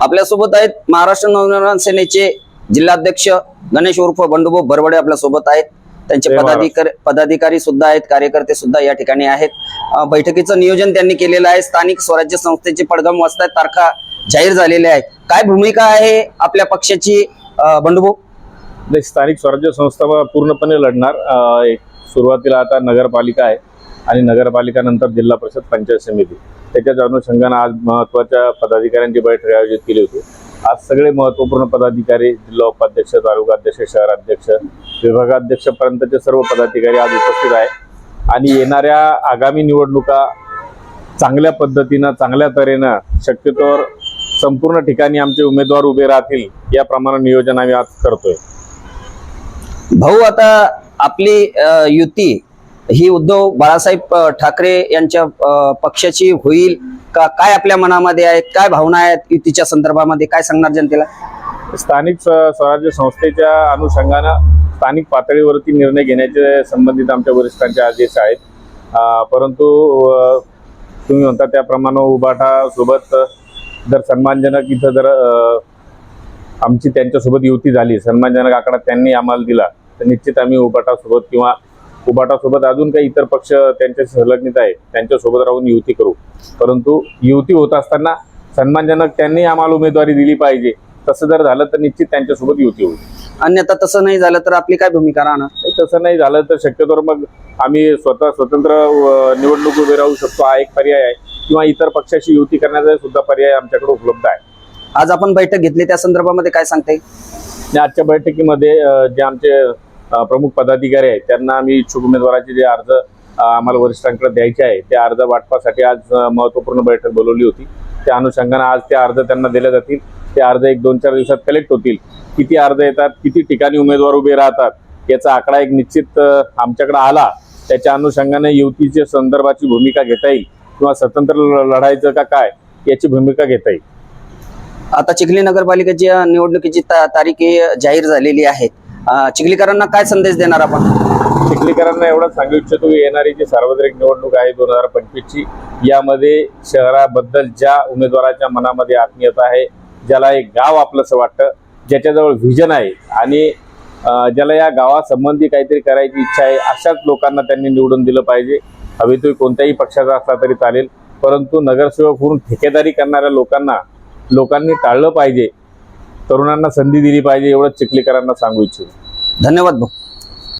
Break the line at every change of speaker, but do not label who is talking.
आपल्यासोबत आहेत महाराष्ट्र नवनिर्माण सेनेचे जिल्हाध्यक्ष गणेश उर्फ बंडूभाऊ बरवडे आपल्यासोबत आहेत. त्यांचे. पदाधिकारी पदाधिकारी सुद्धा आहेत कार्यकर्ते सुद्धा या ठिकाणी आहेत. बैठकीचं नियोजन त्यांनी केलेलं आहे. स्थानिक स्वराज्य संस्थेचे पडगम वाजता तारखा जाहीर झालेल्या आहेत. काय भूमिका आहे आपल्या पक्षाची बंडूभाऊ?
नाही, स्थानिक स्वराज्य संस्था पूर्णपणे लढणार. सुरुवातीला आता नगरपालिका आहे. आणि नगरपालिकानंतर जिल्हा परिषद पंचायत समिती. त्याच्याच अनुषंगानं आज महत्त्वाच्या पदाधिकाऱ्यांची बैठक आयोजित केली होती. आज सगळे महत्त्वपूर्ण पदाधिकारी जिल्हा उपाध्यक्ष तालुकाध्यक्ष शहराध्यक्ष विभागाध्यक्षपर्यंतचे सर्व पदाधिकारी आज उपस्थित आहे आणि येणाऱ्या आगामी निवडणुका चांगल्या पद्धतीनं चांगल्या तऱ्हेनं शक्यतोवर संपूर्ण ठिकाणी आमचे उमेदवार उभे राहतील याप्रमाणे नियोजन आम्ही आज करतोय.
भाऊ आता आपली युती ही उद्धव बाळासाहेब ठाकरे यांच्या पक्षाची होईल का? काय आपल्या मनामध्ये आहेत? काय भावना आहेत युतीच्या संदर्भामध्ये? काय सांगणार जनतेला?
स्थानिक स्वराज्य संस्थेच्या अनुषंगानं स्थानिक पातळीवरती निर्णय घेण्याचे संबंधित आमच्या वरिष्ठांचे आदेश आहेत. परंतु तुम्ही म्हणता त्याप्रमाणे उभाटासोबत जर सन्मानजनक इथं जर आमची त्यांच्यासोबत युती झाली सन्मानजनक आकडा त्यांनी आम्हाला दिला तर निश्चित आम्ही उभाटासोबत किंवा उबाटासोबत अजून काही इतर पक्ष त्यांच्या संलग्नित आहे त्यांच्यासोबत राहून युती करू. परंतु युती होत असताना सन्मानजनक त्यांनी आम्हाला उमेदवारी दिली पाहिजे. तसं जर झालं तर निश्चित त्यांच्यासोबत युती होईल.
अन्यथा तसं नाही झालं तर आपली काय भूमिका राहणार?
तसं नाही झालं तर शक्यतोवर मग आम्ही स्वतः स्वतंत्र अं, निवडणूक उभे राहू शकतो हा एक पर्याय आहे. किंवा इतर पक्षाशी युती करण्याचा सुद्धा पर्याय आमच्याकडे उपलब्ध आहे.
आज आपण बैठक घेतली त्या संदर्भामध्ये काय सांगता
आणि आजच्या बैठकीमध्ये अं, जे आमचे प्रमुख पदाधिकारी आहेत. त्यांना आम्ही इच्छुक उमेदवाराचे जे अर्ज आम्हाला वरिष्ठांकडे द्यायचे आहे त्या अर्ज वाटपासाठी आज महत्त्वपूर्ण बैठक बोलवली होती. त्या अनुषंगाने आज ते अर्ज त्यांना दिले जातील. ते अर्ज एक दोन चार दिवसात कलेक्ट होतील. किती अर्ज येतात किती ठिकाणी उमेदवार उभे राहतात याचा आकडा एक निश्चित आमच्याकडे आला. त्याच्या अनुषंगाने युतीच्या संदर्भाची भूमिका घेता येईल किंवा स्वतंत्र ल- लढायचं का काय याची भूमिका घेता येईल.
आता चिखली नगरपालिकेची निवडणुकीची तारीख जाहीर झालेली आहे. चिखलीकरांना काय संदेश देणार आपण?
चिखलीकरांना एवढंच सांगू इच्छितो येणारी जी सार्वत्रिक निवडणूक आहे दोन हजार पंचवीसची यामध्ये शहराबद्दल ज्या उमेदवाराच्या मनामध्ये आत्मीयता आहे ज्याला एक गाव आपलंसं वाटतं ज्याच्याजवळ व्हिजन आहे आणि ज्याला या गावासंबंधी काहीतरी करायची इच्छा आहे अशाच लोकांना त्यांनी निवडून दिलं पाहिजे. हवे तो कोणत्याही पक्षाचा असला तरी चालेल परंतु नगरसेवक होऊन ठेकेदारी करणाऱ्या लोकांना लोकांनी टाळलं पाहिजे. तरुणांना संधी दिली पाहिजे एवढंच चिखलीकरांना सांगू इच्छितो.
धन्यवाद भाऊ.